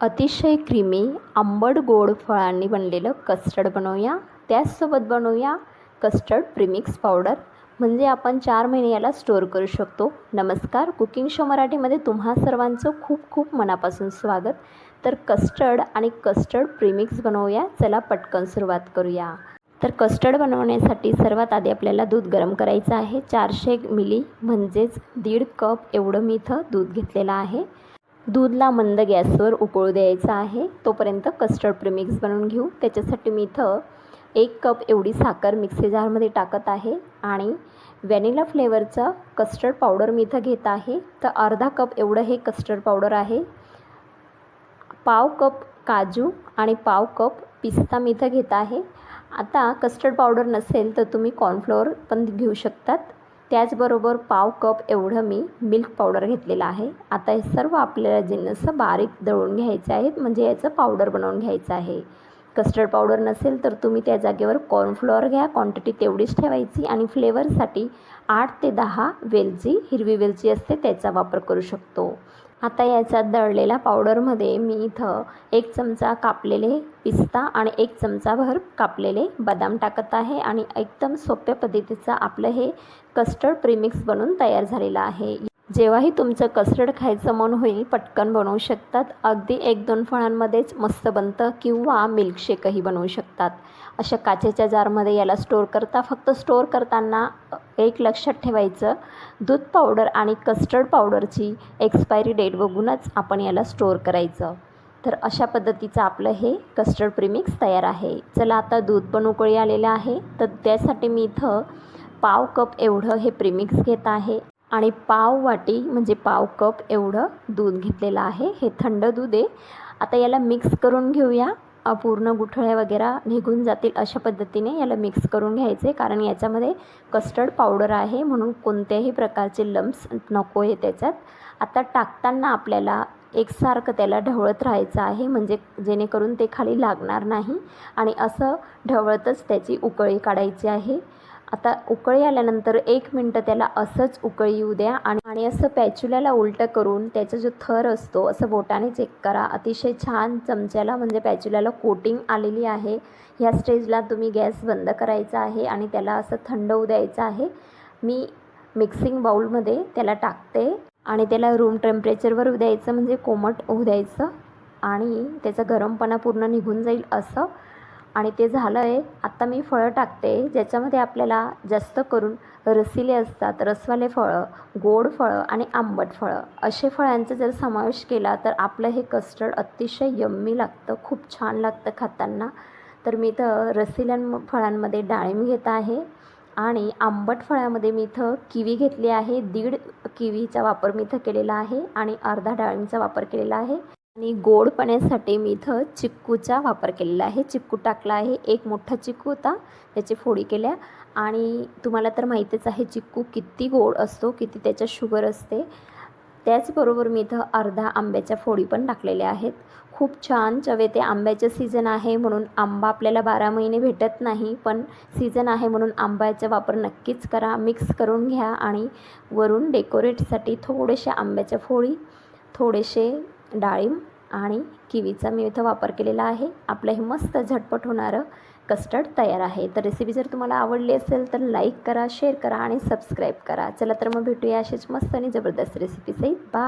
अतिशय क्रीमी आंबट गोड फळांनी बनलेलं कस्टर्ड बनवूया. त्याचसोबत बनवूया कस्टर्ड प्रीमिक्स पावडर म्हणजे आपण चार महिने याला स्टोअर करू शकतो. नमस्कार कुकिंग शो मराठीमध्ये तुम्हा सर्वांचं खूप खूप मनापासून स्वागत. तर कस्टर्ड आणि कस्टर्ड प्रिमिक्स बनवूया. चला पटकन सुरुवात करूया. तर कस्टर्ड बनवण्यासाठी सर्वात आधी आपल्याला दूध गरम करायचं आहे. चारशे मिली म्हणजेच दीड कप एवढं मी इथं दूध घेतलेलं आहे. दूधला मंद गॅसवर उकळू द्यायचं आहे. तोपर्यंत कस्टर्ड प्रिमिक्स बनवून घेऊ. त्याच्यासाठी मी इथं एक कप एवढी साखर मिक्सी जारमध्ये टाकत आहे. आणि व्हॅनिला फ्लेवरचं कस्टर्ड पावडर मी इथं घेत आहे. तर अर्धा कप एवढं हे कस्टर्ड पावडर आहे. पाव कप काजू आणि पाव कप पिस्ता मी इथं घेत आहे. आता कस्टर्ड पावडर नसेल तर तुम्ही कॉर्नफ्लोअर पण घेऊ शकतात. त्याचबरोबर पाव कप एवढं मी मिल्क पावडर घेतलेलं आहे. आता हे सर्व आपल्याला जिन्नस बारीक दळून घ्यायचे आहेत म्हणजे याचं पावडर बनवून घ्यायचं आहे. कस्टर्ड पावडर नसेल तर तुम्ही त्या जागेवर कॉर्नफ्लोअर घ्या क्वांटिटी तेवढीच ठेवायची आणि फ्लेवरसाठी आठ ते दहा वेलची हिरवी वेलची असते त्याचा वापर करू शकतो. आता याचा दळलेल्या पावडरमध्ये मी इथं एक चमचा कापलेले पिस्ता आणि एक चमचाभर कापलेले बदाम टाकत आहे आणि एकदम सोप्या पद्धतीचं आपलं हे कस्टर्ड प्रीमिक्स बनून तयार झालेलं आहे. जेव्हाही तुमचं कस्टर्ड खायचं मन होईल पटकन बनवू शकतात. अगदी एक दोन फळांमध्येच मस्त बनतं किंवा मिल्कशेकही बनवू शकतात. अशा काचेच्या जारमध्ये याला स्टोअर करता फक्त स्टोअर करताना एक लक्षात ठेवायचं दूध पावडर आणि कस्टर्ड पावडरची एक्सपायरी डेट बघूनच आपण याला स्टोअर करायचं. तर अशा पद्धतीचं आपलं हे कस्टर्ड प्रिमिक्स तयार आहे. चला आता दूध पण उकळी आलेलं आहे. तर त्यासाठी मी इथं पाव कप एवढं हे प्रिमिक्स घेत आहे. आणि पाव वाटी म्हणजे पाव कप एवढं दूध घेतलेलं आहे. हे थंड दूध आहे. आता याला मिक्स करून घेऊया. पूर्ण गुठळ्या वगैरे निघून जातील अशा पद्धतीने याला मिक्स करून घ्यायचे. कारण याच्यामध्ये कस्टर्ड पावडर आहे म्हणून कोणत्याही प्रकारचे लम्स नको आहे त्याच्यात. आता टाकताना आपल्याला एकसारखं त्याला ढवळत राहायचं आहे. म्हणजे जेणेकरून ते खाली लागणार नाही. आणि असं ढवळतच त्याची उकळी काढायची आहे. आता उकळी आल्यानंतर एक मिनटं त्याला असंच उकळी येऊ द्या आणि आणि असं पॅच्युल्याला उलटं करून त्याचा जो थर असतो असं बोटाने चेक करा. अतिशय छान चमच्याला म्हणजे पॅच्युल्याला कोटिंग आलेली आहे. ह्या स्टेजला तुम्ही गॅस बंद करायचा आहे आणि त्याला असं थंड होऊ द्यायचं आहे. मी मिक्सिंग बाऊलमध्ये त्याला टाकते आणि त्याला रूम टेम्परेचरवर द्यायचं म्हणजे कोमट होऊ द्यायचं आणि त्याचा गरमपणा पूर्ण निघून जाईल असं आणि ते झालं आहे आत्ता मी फळं टाकते ज्याच्यामध्ये आपल्याला जास्त करून रसिले असतात रसवाले फळं गोड फळं आणि आंबट फळं. असे फळांचा जर समावेश केला तर आपलं हे कस्टर्ड अतिशय यम्मी लागतं खूप छान लागतं खाताना. तर मी इथं रसिल्यां फळांमध्ये डाळिंब घेत आहे आणि आंबट फळामध्ये मी इथं किवी घेतली आहे. दीड किवीचा वापर मी इथं केलेला आहे आणि अर्धा डाळिंबचा वापर केलेला आहे. आणि गोडपण्यासाठी मी इथं चिक्कूचा वापर केलेला आहे. चिक्कू टाकला आहे. एक मोठा चिक्कू होता. त्याची फोडी केल्या. आणि तुम्हाला तर माहीतच आहे चिक्कू किती गोड असतो किती त्याच्यात शुगर असते. त्याचबरोबर मी इथं अर्धा आंब्याच्या फोडी पण टाकलेल्या आहेत. खूप छान चवे. ते आंब्याचं सीझन आहे म्हणून आंबा आपल्याला बारा महिने भेटत नाही पण सीझन आहे म्हणून आंब्याचा वापर नक्कीच करा. मिक्स करून घ्या आणि वरून डेकोरेटसाठी थोडेसे आंब्याच्या फोडी थोडेसे डाळिंब आणि किवीचा मी इथं वापर केलेला आहे. आपलं हे मस्त झटपट होणारं कस्टर्ड तयार आहे. तर रेसिपी जर तुम्हाला आवडली असेल तर लाईक करा शेअर करा आणि सबस्क्राईब करा. चला तर मग भेटूया अशीच मस्त आणि जबरदस्त रेसिपी सहित. बा